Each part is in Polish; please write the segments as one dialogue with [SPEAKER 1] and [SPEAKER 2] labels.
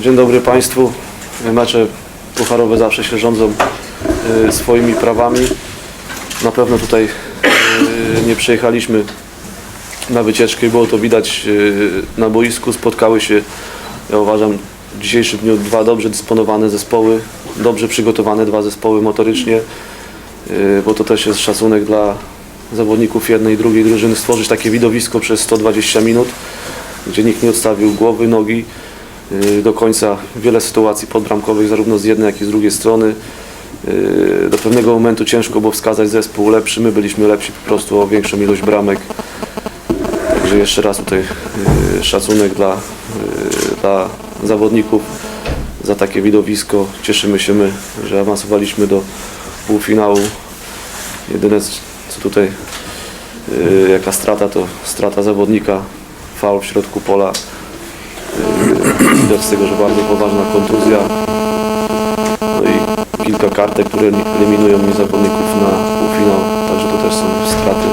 [SPEAKER 1] Dzień dobry Państwu. Mecze pucharowe zawsze się rządzą e, swoimi prawami. Na pewno tutaj e, nie przyjechaliśmy na wycieczkę i było to widać e, na boisku. Spotkały się, ja uważam, w dzisiejszym dniu dwa dobrze dysponowane zespoły, dobrze przygotowane dwa zespoły motorycznie, bo to też jest szacunek dla zawodników jednej i drugiej drużyny stworzyć takie widowisko przez 120 minut, gdzie nikt nie odstawił głowy, nogi y, do końca wiele sytuacji podbramkowych zarówno z jednej jak i z drugiej strony. Y, Do pewnego momentu ciężko było wskazać zespół lepszy, my byliśmy lepsi po prostu o większą ilość bramek. Także jeszcze raz tutaj y, szacunek dla, dla zawodników za takie widowisko. Cieszymy się my, że awansowaliśmy do półfinału. Jedyne tutaj y, jaka strata to strata zawodnika, faul w środku pola. Yy, Widać z tego, że bardzo poważna kontuzja. No i kilka kartek, które eliminują mi zawodników na półfinał. Także to też są straty.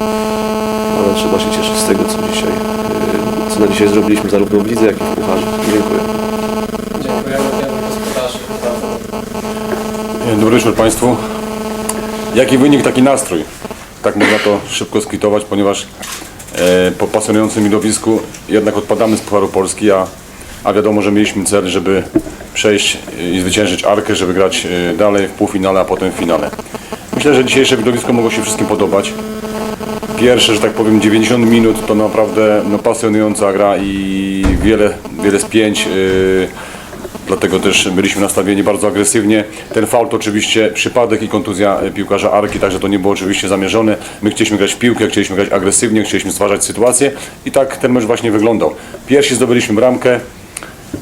[SPEAKER 1] Ale trzeba się cieszyć z tego, co dzisiaj, yy, co na dzisiaj zrobiliśmy zarówno w lidze, jak i w pucharze. Dziękuję.
[SPEAKER 2] Dobry wieczór Państwu. Jaki wynik, taki nastrój. Tak można to szybko skwitować, ponieważ e, po pasjonującym widowisku jednak odpadamy z Pucharu Polski, a, a wiadomo, że mieliśmy cel, żeby przejść i zwyciężyć Arkę, żeby grać e, dalej w półfinale, a potem w finale. Myślę, że dzisiejsze widowisko mogło się wszystkim podobać. Pierwsze, że tak powiem, 90 minut to naprawdę no, pasjonująca gra i wiele, wiele spięć. Dlatego też byliśmy nastawieni bardzo agresywnie. Ten faul to oczywiście przypadek i kontuzja e, piłkarza Arki, także to nie było oczywiście zamierzone. My chcieliśmy grać w piłkę, chcieliśmy grać agresywnie, chcieliśmy stwarzać sytuację i tak ten mecz właśnie wyglądał. Pierwsi zdobyliśmy bramkę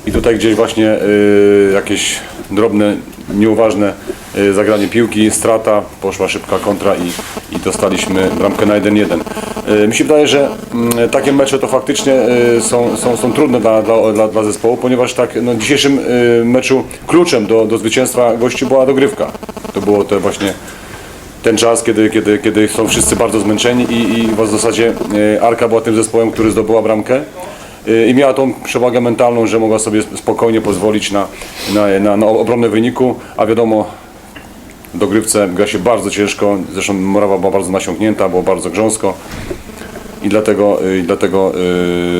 [SPEAKER 2] i tutaj gdzieś właśnie y, jakieś drobne, nieuważne y, zagranie piłki, strata, poszła szybka kontra i, i dostaliśmy bramkę na 1-1. Y, mi się wydaje, że mm, takie mecze to faktycznie y, są, są, są trudne dla, dla, dla, zespołu, ponieważ tak no, w dzisiejszym meczu kluczem do, do zwycięstwa gości była dogrywka. To było to właśnie ten czas, kiedy, kiedy, kiedy są wszyscy bardzo zmęczeni i, i w zasadzie Arka była tym zespołem, który zdobyła bramkę i miała tą przewagę mentalną, że mogła sobie spokojnie pozwolić na, na, na, na obronę wyniku, a wiadomo dogrywce gra się bardzo ciężko, zresztą Morawa była bardzo nasiąknięta, było bardzo grząsko i dlatego, y, i dlatego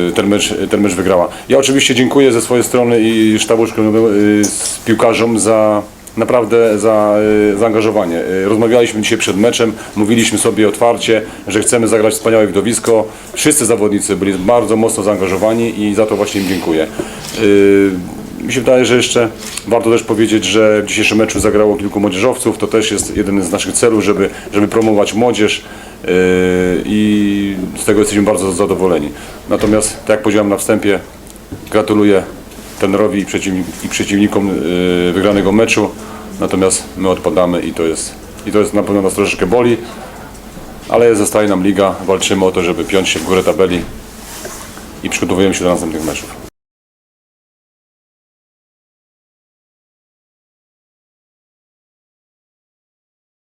[SPEAKER 2] y, ten, mecz, ten mecz wygrała. Ja oczywiście dziękuję ze swojej strony i sztabu y, z piłkarzom za naprawdę za y, zaangażowanie. Y, Rozmawialiśmy dzisiaj przed meczem, mówiliśmy sobie otwarcie, że chcemy zagrać wspaniałe widowisko. Wszyscy zawodnicy byli bardzo mocno zaangażowani i za to właśnie im dziękuję. Y, mi się wydaje, że jeszcze warto też powiedzieć, że w dzisiejszym meczu zagrało kilku młodzieżowców. To też jest jeden z naszych celów, żeby, żeby promować młodzież i z tego jesteśmy bardzo zadowoleni. Natomiast, tak jak powiedziałem na wstępie, gratuluję trenerowi i, przeciwnik, i przeciwnikom yy, wygranego meczu. Natomiast my odpadamy i to jest, i to jest na pewno nas troszeczkę boli, ale zostaje nam liga, walczymy o to, żeby piąć się w górę tabeli i przygotowujemy się do następnych meczów.